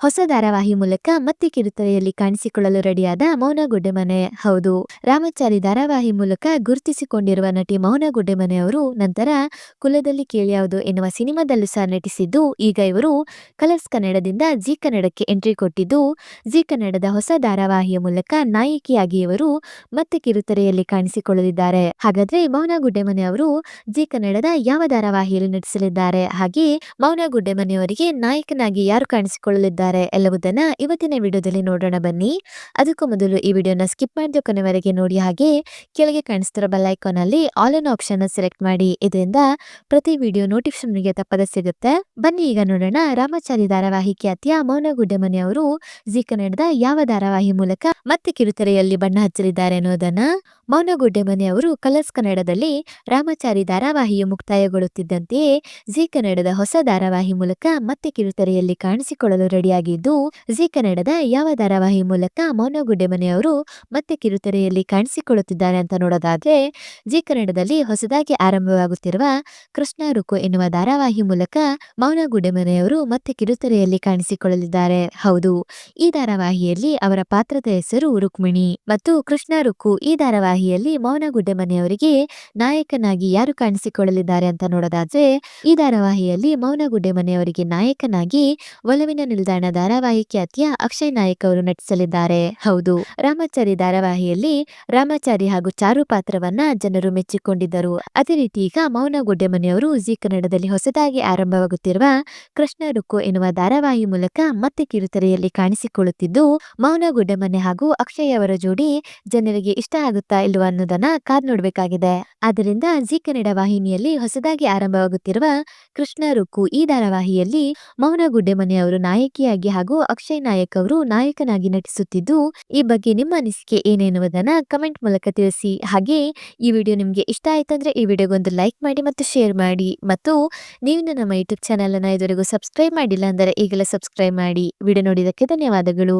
ಹೊಸ ಧಾರಾವಾಹಿ ಮೂಲಕ ಮತ್ತೆ ಕಿರುತೆರೆಯಲ್ಲಿ ಕಾಣಿಸಿಕೊಳ್ಳಲು ರೆಡಿಯಾದ ಮೌನ ಗುಡ್ಡೆಮನೆ. ಹೌದು, ರಾಮಚಾರಿ ಧಾರಾವಾಹಿ ಮೂಲಕ ಗುರುತಿಸಿಕೊಂಡಿರುವ ನಟಿ ಮೌನ ಗುಡ್ಡೆಮನೆ ಅವರು ನಂತರ ಕುಲದಲ್ಲಿ ಕೇಳ್ಯಾವುದು ಎನ್ನುವ ಸಿನಿಮಾದಲ್ಲೂ ಸಹ ನಟಿಸಿದ್ದು, ಈಗ ಇವರು ಕಲರ್ಸ್ ಕನ್ನಡದಿಂದ ಜಿ ಕನ್ನಡಕ್ಕೆ ಎಂಟ್ರಿ ಕೊಟ್ಟಿದ್ದು, ಜಿ ಕನ್ನಡದ ಹೊಸ ಧಾರಾವಾಹಿಯ ಮೂಲಕ ನಾಯಕಿಯಾಗಿ ಇವರು ಮತ್ತೆ ಕಿರುತೆರೆಯಲ್ಲಿ ಕಾಣಿಸಿಕೊಳ್ಳಲಿದ್ದಾರೆ. ಹಾಗಾದ್ರೆ ಮೌನ ಗುಡ್ಡೆಮನೆ ಅವರು ಜಿ ಕನ್ನಡದ ಯಾವ ಧಾರಾವಾಹಿಯಲ್ಲಿ ನಟಿಸಲಿದ್ದಾರೆ? ಹಾಗೆ ಮೌನ ಗುಡ್ಡೆಮನೆಯವರಿಗೆ ನಾಯಕನಾಗಿ ಯಾರು ಕಾಣಿಸಿಕೊಳ್ಳಲಿದ್ದಾರೆ? ಎಲ್ಲವುದನ್ನ ಇವತ್ತಿನ ವಿಡಿಯೋದಲ್ಲಿ ನೋಡೋಣ ಬನ್ನಿ. ಅದಕ್ಕೂ ಮೊದಲು ಈ ವಿಡಿಯೋನ ಸ್ಕಿಪ್ ಮಾಡಿದ ಕೊನೆವರೆಗೆ ನೋಡಿ ಹಾಗೆ ಕೆಳಗೆ ಕಾಣಿಸ್ತಿರೋ ಬೆಲ್ ಐಕಾನ್ ಅಲ್ಲಿ ಆಲ್ ಅನ್ ಆಪ್ಷನ್ ಸೆಲೆಕ್ಟ್ ಮಾಡಿ. ಇದರಿಂದ ಪ್ರತಿ ವಿಡಿಯೋ ನೋಟಿಫಿಕೇಶನ್ ನಿಮಗೆ ತಪ್ಪದ ಸಿಗುತ್ತೆ. ಬನ್ನಿ ಈಗ ನೋಡೋಣ ರಾಮಚಾರಿ ಧಾರಾವಾಹಿ ಖ್ಯಾತಿಯ ಮೌನ ಗುಡ್ಡಮನಿ ಅವರು ಜಿ ಕನ್ನಡದ ಯಾವ ಧಾರಾವಾಹಿ ಮೂಲಕ ಮತ್ತೆ ಕಿರುತೆರೆಯಲ್ಲಿ ಬಣ್ಣ ಹಚ್ಚಲಿದ್ದಾರೆ ಅನ್ನೋದನ್ನ ಮೌನ ಗುಡ್ಡೆಮನೆ ಅವರು ಕಲರ್ಸ್ ಕನ್ನಡದಲ್ಲಿ ರಾಮಚಾರಿ ಧಾರಾವಾಹಿಯು ಮುಕ್ತಾಯಗೊಳ್ಳುತ್ತಿದ್ದಂತೆಯೇ ಜಿ ಕನ್ನಡದ ಹೊಸ ಧಾರಾವಾಹಿ ಮೂಲಕ ಮತ್ತೆ ಕಿರುತೆರೆಯಲ್ಲಿ ಕಾಣಿಸಿಕೊಳ್ಳಲು ರೆಡಿಯಾಗಿದ್ದು ಜಿ ಕನ್ನಡದ ಯಾವ ಧಾರಾವಾಹಿ ಮೂಲಕ ಮೌನ ಮನೆಯವರು ಮತ್ತೆ ಕಿರುತೆರೆಯಲ್ಲಿ ಕಾಣಿಸಿಕೊಳ್ಳುತ್ತಿದ್ದಾರೆ ಅಂತ ನೋಡೋದಾದ್ರೆ, ಜಿ ಕನ್ನಡದಲ್ಲಿ ಹೊಸದಾಗಿ ಆರಂಭವಾಗುತ್ತಿರುವ ಕೃಷ್ಣ ರುಕು ಎನ್ನುವ ಧಾರಾವಾಹಿ ಮೂಲಕ ಮೌನ ಗುಡ್ಡೆಮನೆಯವರು ಮತ್ತೆ ಕಿರುತೆರೆಯಲ್ಲಿ ಕಾಣಿಸಿಕೊಳ್ಳಲಿದ್ದಾರೆ. ಹೌದು, ಈ ಧಾರಾವಾಹಿಯಲ್ಲಿ ಅವರ ಪಾತ್ರದ ಹೆಸರು ರುಕ್ಮಿಣಿ ಮತ್ತು ಕೃಷ್ಣ ರುಕು ಈ ಧಾರಾವಾಹಿಯಲ್ಲಿ ಮೌನ ಗುಡ್ಡೆಮನೆಯವರಿಗೆ ನಾಯಕನಾಗಿ ಯಾರು ಕಾಣಿಸಿಕೊಳ್ಳಲಿದ್ದಾರೆ ಅಂತ ನೋಡೋದಾದ್ರೆ, ಈ ಧಾರಾವಾಹಿಯಲ್ಲಿ ಮೌನ ಗುಡ್ಡೆಮನೆಯವರಿಗೆ ನಾಯಕನಾಗಿ ಒಲವಿನ ನಿಲ್ದಾಣ ಧಾರಾವಾಹಿ ಅಕ್ಷಯ್ ನಾಯಕ್ ಅವರು ನಟಿಸಲಿದ್ದಾರೆ. ಹೌದು, ರಾಮಾಚಾರಿ ಧಾರಾವಾಹಿಯಲ್ಲಿ ರಾಮಾಚಾರಿ ಹಾಗೂ ಚಾರು ಪಾತ್ರವನ್ನ ಜನರು ಮೆಚ್ಚಿಕೊಂಡಿದ್ದರು. ಅದೇ ರೀತಿ ಈಗ ಮೌನ ಗುಡ್ಡೆಮನೆಯವರು ಜಿ ಕನ್ನಡದಲ್ಲಿ ಹೊಸದಾಗಿ ಆರಂಭವಾಗುತ್ತಿರುವ ಕೃಷ್ಣ ರುಕ್ಕು ಎನ್ನುವ ಧಾರಾವಾಹಿ ಮೂಲಕ ಮತ್ತೆ ಕಿರುತೆರೆಯಲ್ಲಿ ಕಾಣಿಸಿಕೊಳ್ಳುತ್ತಿದ್ದು ಮೌನ ಗುಡ್ಡೆಮನೆ ಹಾಗೂ ಅಕ್ಷಯ್ ಅವರ ಜೋಡಿ ಜನರಿಗೆ ಇಷ್ಟ ಆಗುತ್ತಾ ಇಲ್ವಾ ಅನ್ನೋದನ್ನ ಕಾದ್ ನೋಡಬೇಕಾಗಿದೆ. ಆದ್ದರಿಂದ ಜಿ ಕನ್ನಡ ವಾಹಿನಿಯಲ್ಲಿ ಹೊಸದಾಗಿ ಆರಂಭವಾಗುತ್ತಿರುವ ಕೃಷ್ಣ ರುಕ್ಕು ಈ ಧಾರಾವಾಹಿಯಲ್ಲಿ ಮೌನ ಗುಡ್ಡೆಮನೆ ಅವರು ನಾಯಕಿಯಾಗಿ ಹಾಗೂ ಅಕ್ಷಯ್ ನಾಯಕ್ ಅವರು ನಾಯಕನಾಗಿ ನಟಿಸುತ್ತಿದ್ದು, ಈ ಬಗ್ಗೆ ನಿಮ್ಮ ಅನಿಸಿಕೆ ಏನೆನ್ನುವುದನ್ನ ಕಮೆಂಟ್ ಮೂಲಕ ತಿಳಿಸಿ. ಹಾಗೆ, ಈ ವಿಡಿಯೋ ನಿಮ್ಗೆ ಇಷ್ಟ ಆಯ್ತಂದ್ರೆ ಈ ವಿಡಿಯೋಗೊಂದು ಲೈಕ್ ಮಾಡಿ ಮತ್ತು ಶೇರ್ ಮಾಡಿ. ಮತ್ತು ನೀವು ನಮ್ಮ ಯೂಟ್ಯೂಬ್ ಚಾನಲ್ ಅನ್ನ ಇದುವರೆಗೂ ಸಬ್ಸ್ಕ್ರೈಬ್ ಮಾಡಿಲ್ಲ ಅಂದರೆ ಈಗಲೇ ಸಬ್ಸ್ಕ್ರೈಬ್ ಮಾಡಿ. ವಿಡಿಯೋ ನೋಡಿದಕ್ಕೆ ಧನ್ಯವಾದಗಳು.